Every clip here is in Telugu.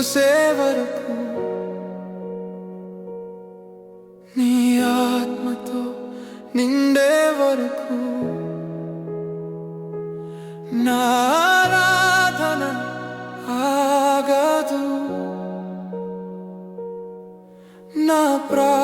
నీ చూసే వరకు నీ ఆత్మతో నిండే వరకు నారాధన ఆగదు. నా ప్రా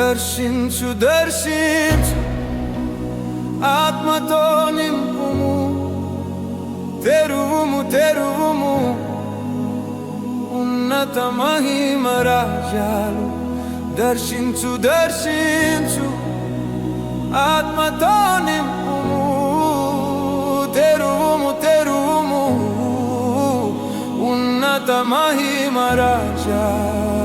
దర్శించు దర్శించు. ఆత్మతో నింపుము. తెరువుము తెరువుము. ఉన్నత మహిమ రాజాలు దర్శించు దర్శించు. ఆత్మతో నింపుము. తెరువుము తెరువుము. ఉన్నత మహిమ రాజాలు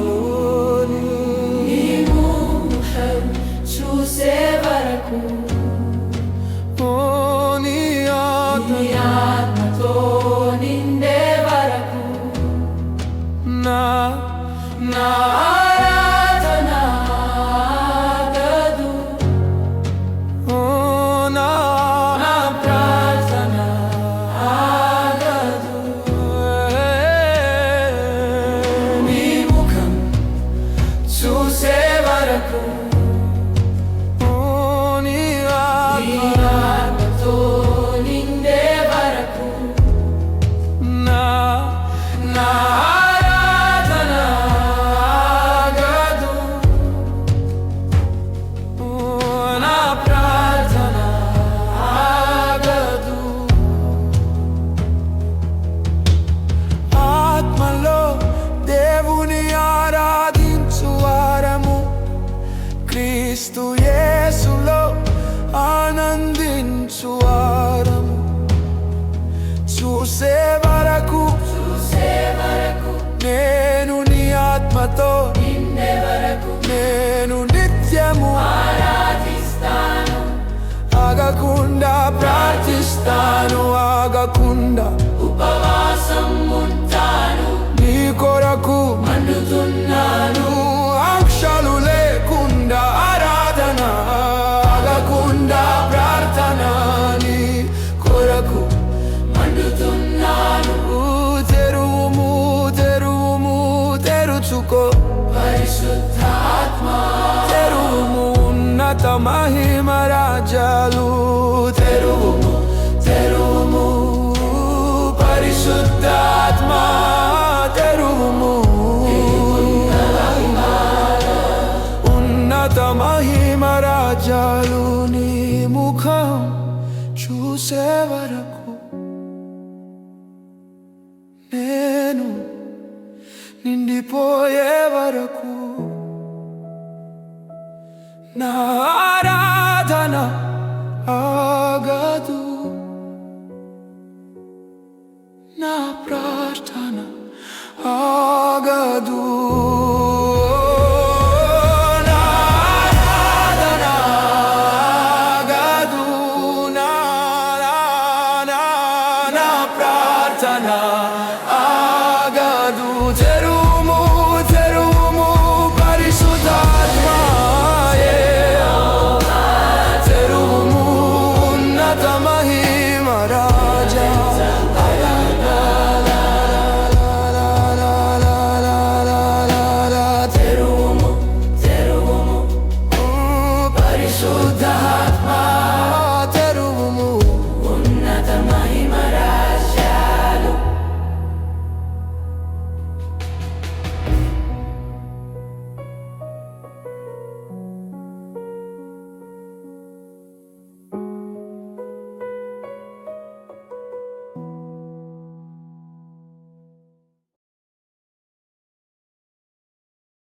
క్రీస్తు యేసులో ఆనందించు వారము చూసే వరకు నేను నీ ఆత్మతో నేను నిత్యము ఆగకుండా ప్రార్థిస్తాను. ఆగకుండా పరిశుద్ధాత్మ. తెరువుము ఉన్నత మహిమ రాజాలు. తెరువుము తెరువుము. పరిశుద్ధాత్మ. తెరువుము. ఉన్నత మహిమ రాజాలు నీ ముఖం చూసే వరకు తీరిపోయే వరకు నా ఆరాధన ఆగదు. నా ప్రార్థన ఆగదు. ప్రార్థన ఆగదు. జ tomorrow